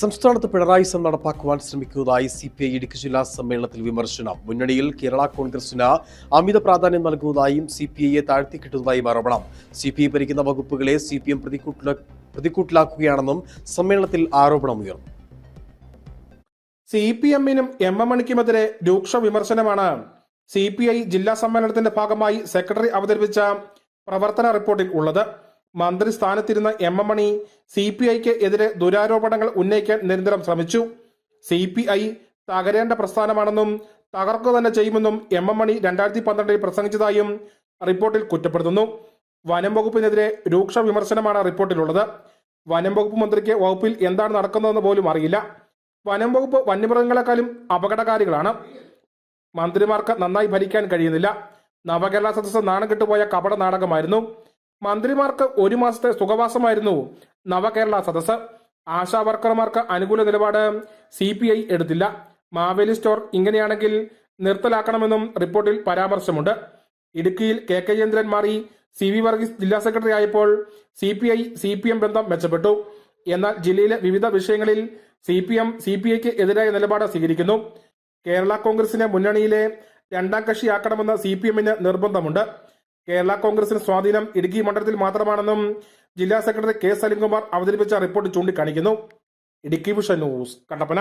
സംസ്ഥാനത്ത് പിണറായി സം നടപ്പാക്കുവാൻ ശ്രമിക്കുന്നതായി C P I Idukki ജില്ലാ സമ്മേളനത്തിൽ വിമർശനം. മുന്നണിയിൽ കേരള കോൺഗ്രസിന് അമിത പ്രാധാന്യം നൽകുന്നതായും സി പി ഐയെ താഴ്ത്തിക്കിട്ടുന്നതായും ആരോപണം. സി പി ഐ ഭരിക്കുന്ന വകുപ്പുകളെ സി പി എം പ്രതിക്കൂട്ടില പ്രതിക്കൂട്ടിലാക്കുകയാണെന്നും സമ്മേളനത്തിൽ ആരോപണമുയർന്നു സി പി എമ്മിനും എം എം മണിക്കുമെതിരെ രൂക്ഷ വിമർശനമാണ്. സി പി ഐ ജില്ലാ സമ്മേളനത്തിന്റെ ഭാഗമായി സെക്രട്ടറി അവതരിപ്പിച്ച പ്രവർത്തന റിപ്പോർട്ടിൽ ഉള്ളത്. മന്ത്രി സ്ഥാനത്തിരുന്ന M M Mani C P ഐക്ക് എതിരെ ദുരാരോപണങ്ങൾ ഉന്നയിക്കാൻ നിരന്തരം ശ്രമിച്ചു. സി പി ഐ തകരേണ്ട പ്രസ്ഥാനമാണെന്നും തകർക്കുക തന്നെ ചെയ്യുമെന്നും എം എം മണി രണ്ടായിരത്തി പന്ത്രണ്ടിൽ പ്രസംഗിച്ചതായും റിപ്പോർട്ടിൽ കുറ്റപ്പെടുത്തുന്നു. വനം വകുപ്പിനെതിരെ രൂക്ഷ വിമർശനമാണ് റിപ്പോർട്ടിലുള്ളത്. വനം വകുപ്പ് മന്ത്രിക്ക് വകുപ്പിൽ എന്താണ് നടക്കുന്നതെന്ന് പോലും അറിയില്ല. വനം വകുപ്പ് വന്യമൃഗങ്ങളെക്കാളും അപകടകാരികളാണ്. മന്ത്രിമാർക്ക് നന്നായി ഭരിക്കാൻ കഴിയുന്നില്ല. നവകേരള സദസ്സ് നാണം കെട്ടുപോയ കപട നാടകമായിരുന്നു മന്ത്രിമാർക്ക് ഒരു മാസത്തെ സുഖവാസമായിരുന്നു. നവകേരള സദസ് ആശാ വർക്കർമാർക്ക് അനുകൂല നിലപാട് സി പി ഐ എടുത്തില്ല. മാവേലി സ്റ്റോർ ഇങ്ങനെയാണെങ്കിൽ നിർത്തലാക്കണമെന്നും റിപ്പോർട്ടിൽ പരാമർശമുണ്ട്. ഇടുക്കിയിൽ കെ കെ ചന്ദ്രൻ മാറി സി വി വർഗീസ് ജില്ലാ സെക്രട്ടറി ആയപ്പോൾ C P I C P M ബന്ധം മെച്ചപ്പെട്ടു. എന്നാൽ ജില്ലയിലെ വിവിധ വിഷയങ്ങളിൽ C P M C P ഐക്ക് എതിരായ നിലപാട് സ്വീകരിക്കുന്നു. കേരള കോൺഗ്രസിനെ മുന്നണിയിലെ രണ്ടാം കക്ഷിയാക്കണമെന്ന് സി പി എമ്മിന് നിർബന്ധമുണ്ട്. കേരള കോൺഗ്രസിന് സ്വാധീനം ഇടുക്കി മണ്ഡലത്തിൽ മാത്രമാണെന്നും ജില്ലാ സെക്രട്ടറി കെ സലിംകുമാർ അവതരിപ്പിച്ച റിപ്പോർട്ട് ചൂണ്ടിക്കാണിക്കുന്നു. Idukki vision news Kattappana.